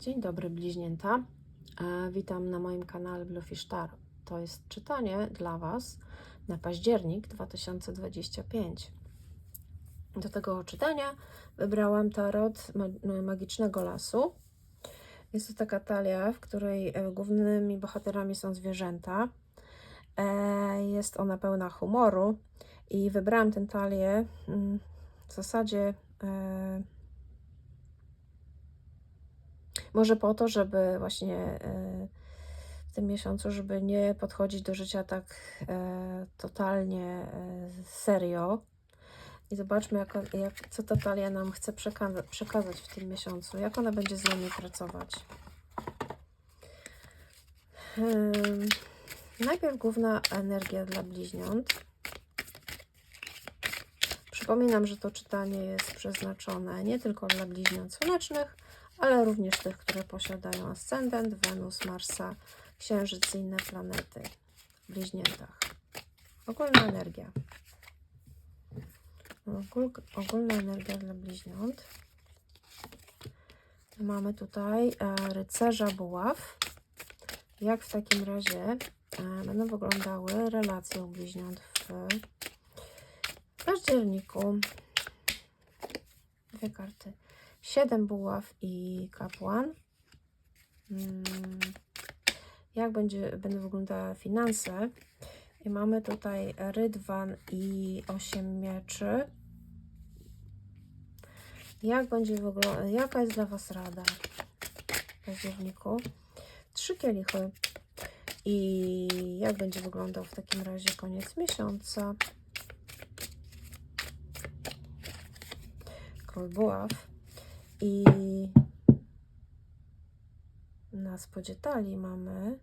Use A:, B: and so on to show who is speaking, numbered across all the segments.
A: Dzień dobry bliźnięta. E, Witam na moim kanale Bluefish Tarot. To jest czytanie dla Was na październik 2025. Do tego czytania wybrałam tarot ma- magicznego lasu. Jest to taka talia, w której e, głównymi bohaterami są zwierzęta. E, Jest ona pełna humoru i wybrałam tę talię mm, w zasadzie może po to, żeby właśnie e, w tym miesiącu, żeby nie podchodzić do życia tak e, totalnie e, serio. I zobaczmy, jak, jak, co ta talia nam chce przeka- przekazać w tym miesiącu, jak ona będzie z nami pracować. Ym, Najpierw główna energia dla bliźniąt. Przypominam, że to czytanie jest przeznaczone nie tylko dla bliźniąt słonecznych, ale również tych, które posiadają ascendent, Wenus, Marsa, Księżyc i inne planety w bliźniętach. Ogólna energia. Ogól, ogólna energia dla bliźniąt. Mamy tutaj e, rycerza buław. Jak w takim razie e, będą wyglądały relacje u bliźniąt w październiku? Dwie karty. Siedem buław i kapłan. Mm, Jak będzie, będą wyglądały finanse? I mamy tutaj rydwan i osiem mieczy. Jak będzie wyglądać, jaka jest dla Was rada w październiku? Trzy kielichy. I jak będzie wyglądał w takim razie koniec miesiąca? Król buław. I na spodzie talii mamy,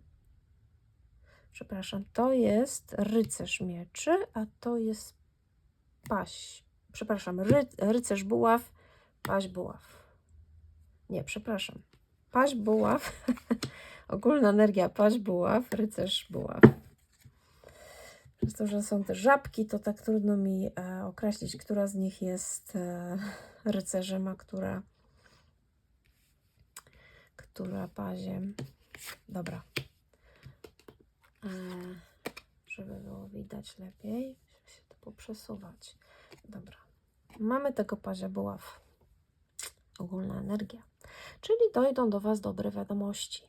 A: przepraszam, to jest rycerz mieczy, a to jest paś, przepraszam, ry, rycerz buław, paś buław. Nie, przepraszam, paś buław, ogólna energia paś buław, rycerz buław. Przez to, że są te żabki, to tak trudno mi e, określić, która z nich jest e, rycerzem, a która która paziem. Dobra. E, żeby było widać lepiej, żeby się to poprzesuwać. Dobra. Mamy tego pazia buław. Ogólna energia. Czyli dojdą do Was dobre wiadomości.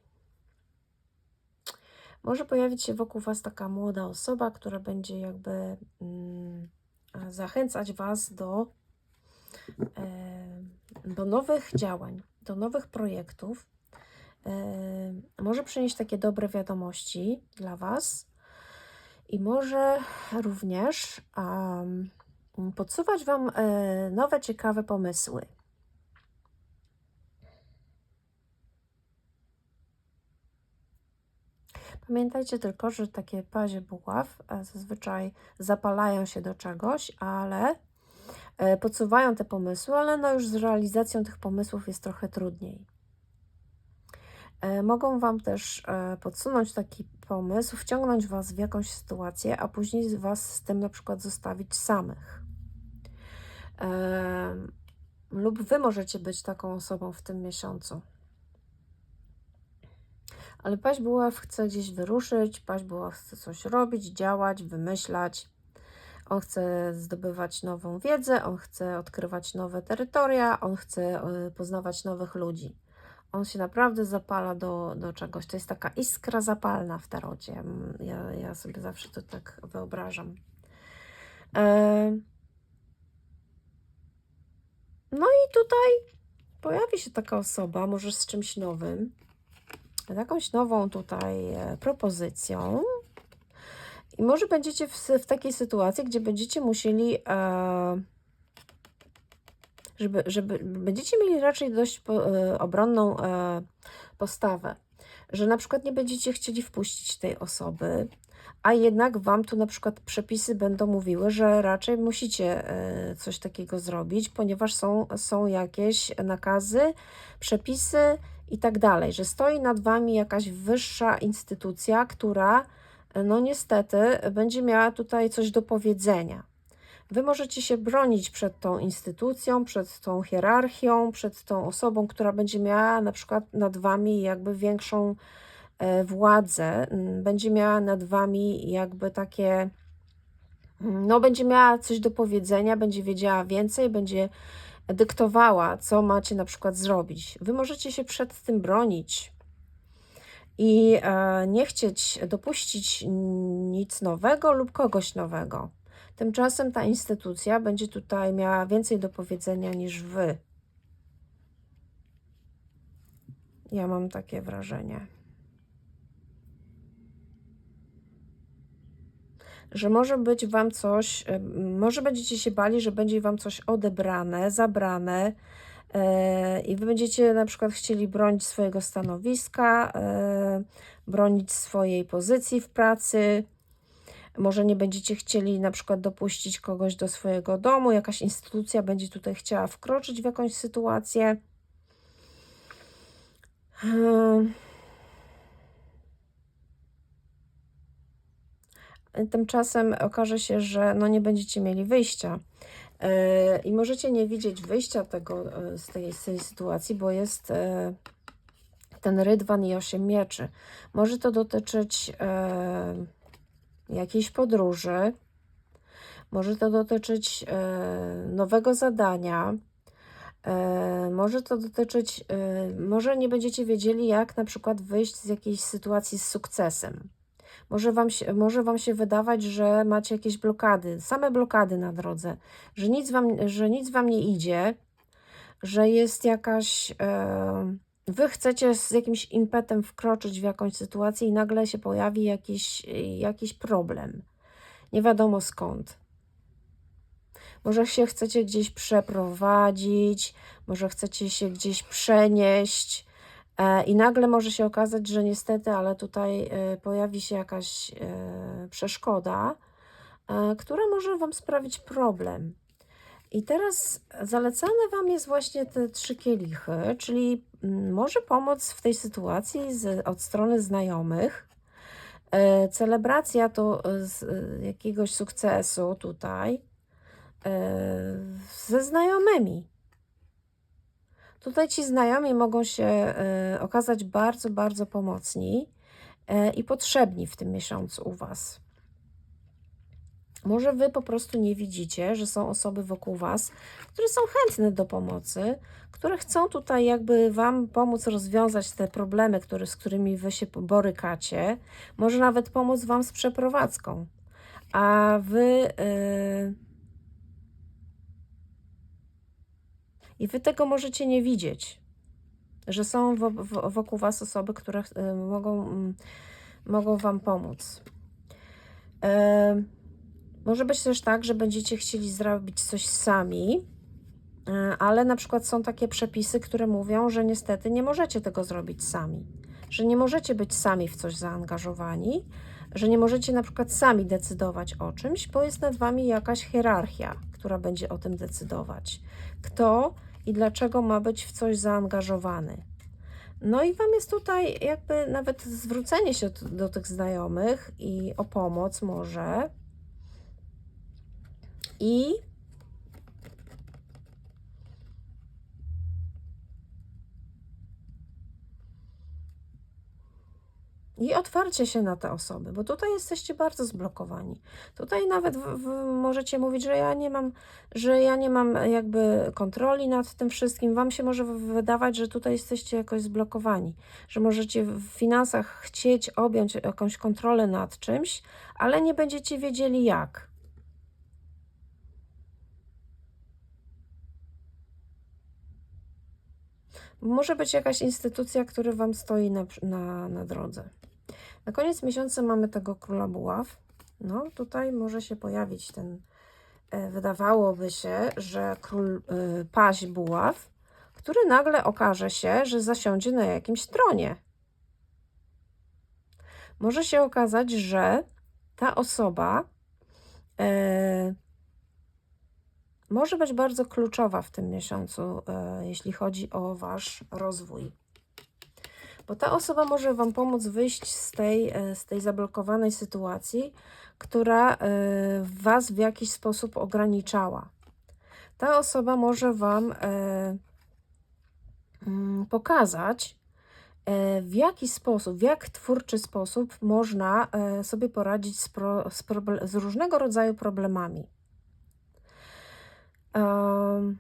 A: Może pojawić się wokół Was taka młoda osoba, która będzie jakby mm, zachęcać Was do, e, do nowych działań, do nowych projektów. Może przynieść takie dobre wiadomości dla Was i może również um, podsuwać Wam e, nowe, ciekawe pomysły. Pamiętajcie tylko, że takie pazie buław e, zazwyczaj zapalają się do czegoś, ale e, podsuwają te pomysły, ale no już z realizacją tych pomysłów jest trochę trudniej. E, Mogą Wam też e, podsunąć taki pomysł, wciągnąć Was w jakąś sytuację, a później Was z tym na przykład zostawić samych. E, Lub Wy możecie być taką osobą w tym miesiącu. Ale paź buław chce gdzieś wyruszyć, paź buław chce coś robić, działać, wymyślać. On chce zdobywać nową wiedzę, on chce odkrywać nowe terytoria, on chce poznawać nowych ludzi. On się naprawdę zapala do, do czegoś. To jest taka iskra zapalna w tarocie. Mm, Ja, ja sobie zawsze to tak wyobrażam. E, No i tutaj pojawi się taka osoba, może z czymś nowym, z jakąś nową tutaj e, propozycją. I może będziecie w, w takiej sytuacji, gdzie będziecie musieli, e, żeby, żeby będziecie mieli raczej dość e, obronną e, postawę, że na przykład nie będziecie chcieli wpuścić tej osoby, a jednak Wam tu na przykład przepisy będą mówiły, że raczej musicie e, coś takiego zrobić, ponieważ są, są jakieś nakazy, przepisy i tak dalej, że stoi nad Wami jakaś wyższa instytucja, która no niestety będzie miała tutaj coś do powiedzenia. Wy możecie się bronić przed tą instytucją, przed tą hierarchią, przed tą osobą, która będzie miała na przykład nad wami jakby większą e, władzę, będzie miała nad wami jakby takie, no będzie miała coś do powiedzenia, będzie wiedziała więcej, będzie dyktowała, co macie na przykład zrobić. Wy możecie się przed tym bronić i e, nie chcieć dopuścić nic nowego lub kogoś nowego. Tymczasem ta instytucja będzie tutaj miała więcej do powiedzenia niż wy. Ja mam takie wrażenie. Że może być wam coś, e, może będziecie się bali, że będzie wam coś odebrane, zabrane, e, i wy będziecie na przykład chcieli bronić swojego stanowiska, e, bronić swojej pozycji w pracy, może nie będziecie chcieli na przykład dopuścić kogoś do swojego domu, jakaś instytucja będzie tutaj chciała wkroczyć w jakąś sytuację. Hmm. Tymczasem okaże się, że no nie będziecie mieli wyjścia. Yy, I możecie nie widzieć wyjścia tego, yy, z, tej, z tej sytuacji, bo jest yy, ten rydwan i osiem mieczy. Może to dotyczyć jakiejś podróży, może to dotyczyć nowego zadania, może to dotyczyć, może nie będziecie wiedzieli, jak na przykład wyjść z jakiejś sytuacji z sukcesem. Może wam, się, może wam się wydawać, że macie jakieś blokady, same blokady na drodze, że nic wam, że nic wam nie idzie, że jest jakaś. E, wy chcecie z jakimś impetem wkroczyć w jakąś sytuację i nagle się pojawi jakiś, jakiś problem. Nie wiadomo skąd. Może się chcecie gdzieś przeprowadzić, może chcecie się gdzieś przenieść, E, I nagle może się okazać, że niestety, ale tutaj e, pojawi się jakaś e, przeszkoda, która może Wam sprawić problem. I teraz zalecane Wam jest właśnie te trzy kielichy, czyli mm, może pomoc w tej sytuacji z, od strony znajomych. Celebracja to z jakiegoś sukcesu tutaj ze znajomymi. Tutaj ci znajomi mogą się e, okazać bardzo, bardzo pomocni e, i potrzebni w tym miesiącu u Was. Może Wy po prostu nie widzicie, że są osoby wokół Was, które są chętne do pomocy, które chcą tutaj jakby Wam pomóc rozwiązać te problemy, które, z którymi Wy się borykacie. Może nawet pomóc Wam z przeprowadzką. A Wy. Yy, I wy tego możecie nie widzieć, że są wokół was osoby, które y, mogą, mm, mogą wam pomóc. Może być też tak, że będziecie chcieli zrobić coś sami, e, ale na przykład są takie przepisy, które mówią, że niestety nie możecie tego zrobić sami, że nie możecie być sami w coś zaangażowani, że nie możecie na przykład sami decydować o czymś, bo jest nad wami jakaś hierarchia, która będzie o tym decydować. Kto i dlaczego ma być w coś zaangażowany. No i Wam jest tutaj jakby nawet zwrócenie się do, do tych znajomych i o pomoc może. I i otwarcie się na te osoby, bo tutaj jesteście bardzo zblokowani. Tutaj nawet w, w, możecie mówić, że ja nie mam, że ja nie mam jakby kontroli nad tym wszystkim. Wam się może wydawać, że tutaj jesteście jakoś zblokowani, że możecie w finansach chcieć objąć jakąś kontrolę nad czymś, ale nie będziecie wiedzieli jak. Może być jakaś instytucja, która Wam stoi na, na, na drodze. Na koniec miesiąca mamy tego króla buław. No, tutaj może się pojawić ten, e, wydawałoby się, że król y, paź buław, który nagle okaże się, że zasiądzie na jakimś tronie. Może się okazać, że ta osoba y, może być bardzo kluczowa w tym miesiącu, y, jeśli chodzi o Wasz rozwój. bo ta osoba może Wam pomóc wyjść z tej, e, z tej zablokowanej sytuacji, która e, Was w jakiś sposób ograniczała. Ta osoba może Wam e, mm, pokazać, e, w jaki sposób, w jak twórczy sposób można e, sobie poradzić z, pro, z, z różnego rodzaju problemami. Em,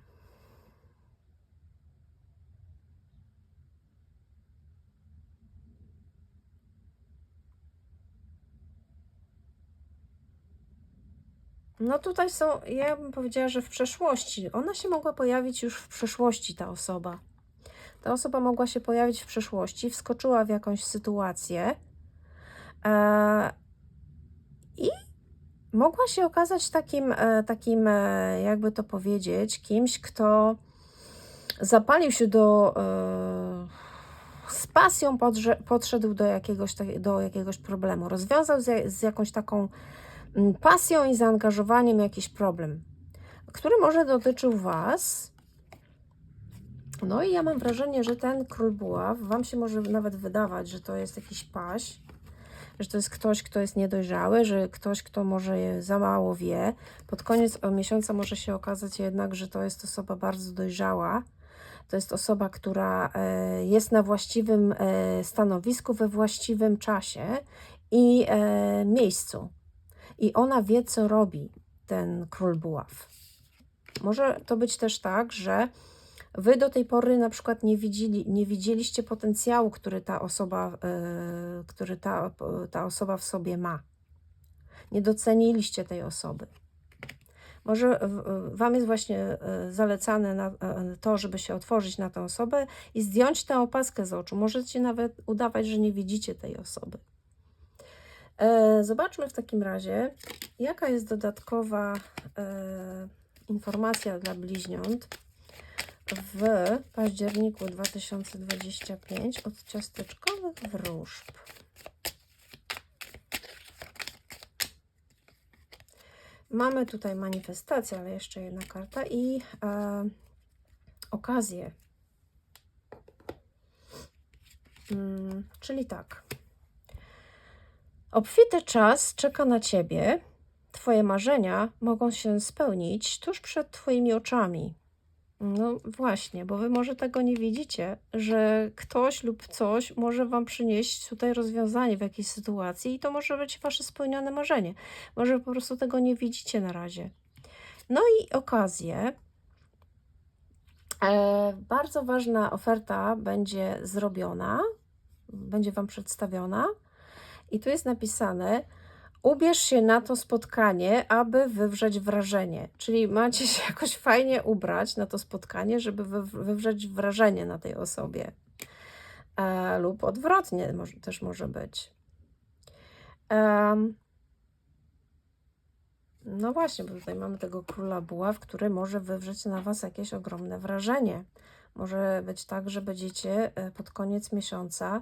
A: No tutaj są, ja bym powiedziała, że w przeszłości. Ona się mogła pojawić już w przeszłości, ta osoba. Ta osoba mogła się pojawić w przeszłości, wskoczyła w jakąś sytuację e, i mogła się okazać takim, e, takim e, jakby to powiedzieć, kimś, kto zapalił się do, e, z pasją podszedł do jakiegoś, ta- do jakiegoś problemu, rozwiązał z, z jakąś taką pasją i zaangażowaniem jakiś problem, który może dotyczył Was. No i ja mam wrażenie, że ten król buław, Wam się może nawet wydawać, że to jest jakiś paś, że to jest ktoś, kto jest niedojrzały, że ktoś, kto może za mało wie. Pod koniec miesiąca może się okazać jednak, że to jest osoba bardzo dojrzała. To jest osoba, która e, jest na właściwym e, stanowisku, we właściwym czasie i e, miejscu. I ona wie, co robi ten król buław. Może to być też tak, że wy do tej pory na przykład nie, widzieli, nie widzieliście potencjału, który ta osoba, e, który ta, ta osoba w sobie ma. Nie doceniliście tej osoby. Może Wam jest właśnie e, zalecane na, e, to, żeby się otworzyć na tę osobę i zdjąć tę opaskę z oczu. Możecie nawet udawać, że nie widzicie tej osoby. Zobaczmy w takim razie, jaka jest dodatkowa informacja dla bliźniąt w październiku 2025 od ciasteczkowych wróżb. Mamy tutaj manifestację, ale jeszcze jedna karta i e, okazję. Mm, czyli tak. Obfity czas czeka na ciebie. Twoje marzenia mogą się spełnić tuż przed Twoimi oczami. No właśnie, bo Wy może tego nie widzicie, że ktoś lub coś może Wam przynieść tutaj rozwiązanie w jakiejś sytuacji i to może być Wasze spełnione marzenie. Może po prostu tego nie widzicie na razie. No i okazję. E, bardzo ważna oferta będzie zrobiona, będzie Wam przedstawiona. I tu jest napisane: Ubierz się na to spotkanie, aby wywrzeć wrażenie. Czyli macie się jakoś fajnie ubrać na to spotkanie, żeby wy, wywrzeć wrażenie na tej osobie. E, lub odwrotnie może, też może być. Em, no właśnie, bo tutaj mamy tego króla buław, który może wywrzeć na Was jakieś ogromne wrażenie. Może być tak, że będziecie e, pod koniec miesiąca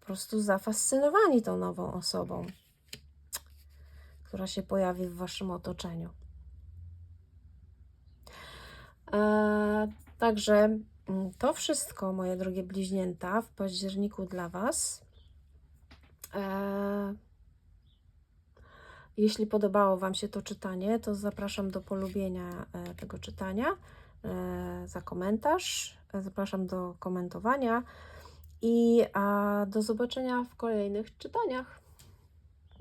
A: po prostu zafascynowani tą nową osobą, która się pojawi w Waszym otoczeniu. E, także mm, to wszystko, moje drogie bliźnięta, w październiku dla Was. E, jeśli podobało Wam się to czytanie, to zapraszam do polubienia e, tego czytania, e, za komentarz. E, Zapraszam do komentowania i a, do zobaczenia w kolejnych czytaniach.